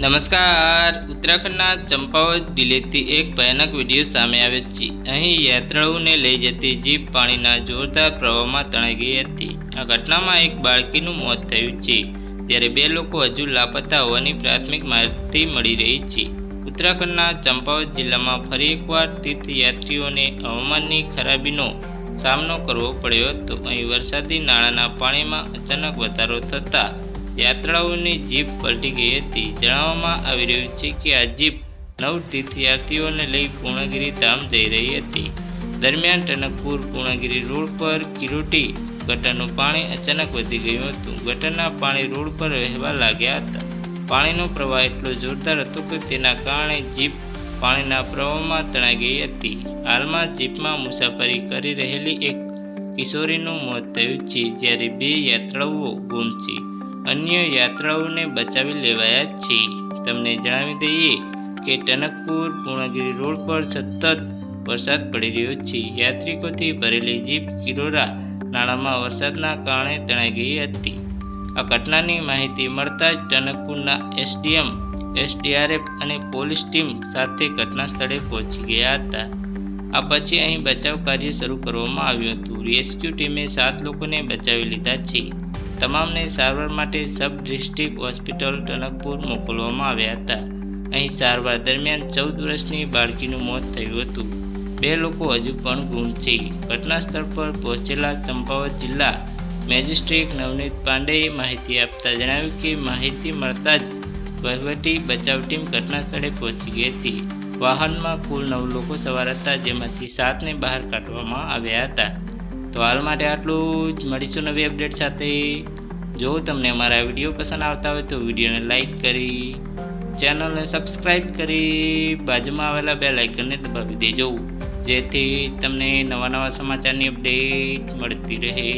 નમસ્કાર. ઉત્તરાખંડના ચંપાવત જિલ્લેથી એક ભયાનક વીડિયો સામે આવ્યો છે. અહીં યાત્રાળુઓને લઈ જતી જીપ પાણીના જોરદાર પ્રવાહમાં તણાઈ ગઈ હતી. આ ઘટનામાં એક બાળકીનું મોત થયું છે, જ્યારે બે લોકો હજુ લાપતા હોવાની પ્રાથમિક માહિતી મળી રહી છે. ઉત્તરાખંડના ચંપાવત જિલ્લામાં ફરી એકવાર તીર્થયાત્રીઓને હવામાનની ખરાબીનો સામનો કરવો પડ્યો હતો. અહીં વરસાદી નાળાના પાણીમાં અચાનક વધારો થતાં યાત્રાળુઓની જીપ પલટી ગઈ હતી. જણાવવામાં આવી રહ્યું છે કે આ જીપ નવ તીર્થયાત્રીઓને લઈ પૂર્ણગીરી ધામ જઈ રહી હતી. દરમિયાન ટનકપુર પૂર્ણગીરી રોડ પર કિરોટી ગટરનું પાણી અચાનક વધી ગયું હતું. ગટરના પાણી રોડ પર વહેવા લાગ્યા હતા. પાણીનો પ્રવાહ એટલો જોરદાર હતો કે તેના કારણે જીપ પાણીના પ્રવાહમાં તણાઈ ગઈ હતી. હાલમાં જીપમાં મુસાફરી કરી રહેલી એક કિશોરીનું મોત થયું છે. જ્યારે બે યાત્રાળુઓ ગુમ છે. અન્ય યાત્રાઓને બચાવી લેવાયા છે. તમને જણાવી દઈએ કે ટનકપુર પૂર્ણગિરી રોડ પર સતત વરસાદ પડી રહ્યો છે. યાત્રિકોથી ભરેલી જીપ કિરોરા નાણામાં વરસાદના કારણે તણાઈ ગઈ હતી. આ ઘટનાની માહિતી મળતા જ ટનકપુરના એસડીએમ, એસડીઆરએફ અને પોલીસ ટીમ સાથે ઘટના સ્થળે પહોંચી ગયા હતા. આ પછી અહીં બચાવ કાર્ય શરૂ કરવામાં આવ્યું હતું. રેસ્ક્યુ ટીમે સાત લોકોને બચાવી લીધા છે. તમામને સારવાર માટે સબ ડિસ્ટ્રિક્ટ હોસ્પિટલ ટનકપુર મોકલવામાં આવ્યા હતા. અહીં સારવાર દરમિયાન ચૌદ વર્ષની બાળકીનું મોત થયું હતું. બે લોકો હજુ પણ ગુમ છે. ઘટના સ્થળ પર પહોંચેલા ચંપાવત જિલ્લા મેજિસ્ટ્રેટ નવનીત પાંડેએ માહિતી આપતા જણાવ્યું કે માહિતી મળતા જ વહીવટી બચાવ ટીમ ઘટના સ્થળે પહોંચી ગઈ હતી. વાહનમાં કુલ નવ લોકો સવાર હતા, જેમાંથી સાતને બહાર કાઢવામાં આવ્યા હતા. તો હાલ માટે આટલું જ. મળીશું નવી અપડેટ સાથે. જો તમને અમારા વીડિયો પસંદ આવતા હોય તો વિડીયોને લાઇક કરી ચેનલને સબસ્ક્રાઈબ કરી, બાજુમાં આવેલા બે લાઇકનને દબાવી દેજો. જેથી તમને નવા નવા સમાચારની અપડેટ મળતી રહે.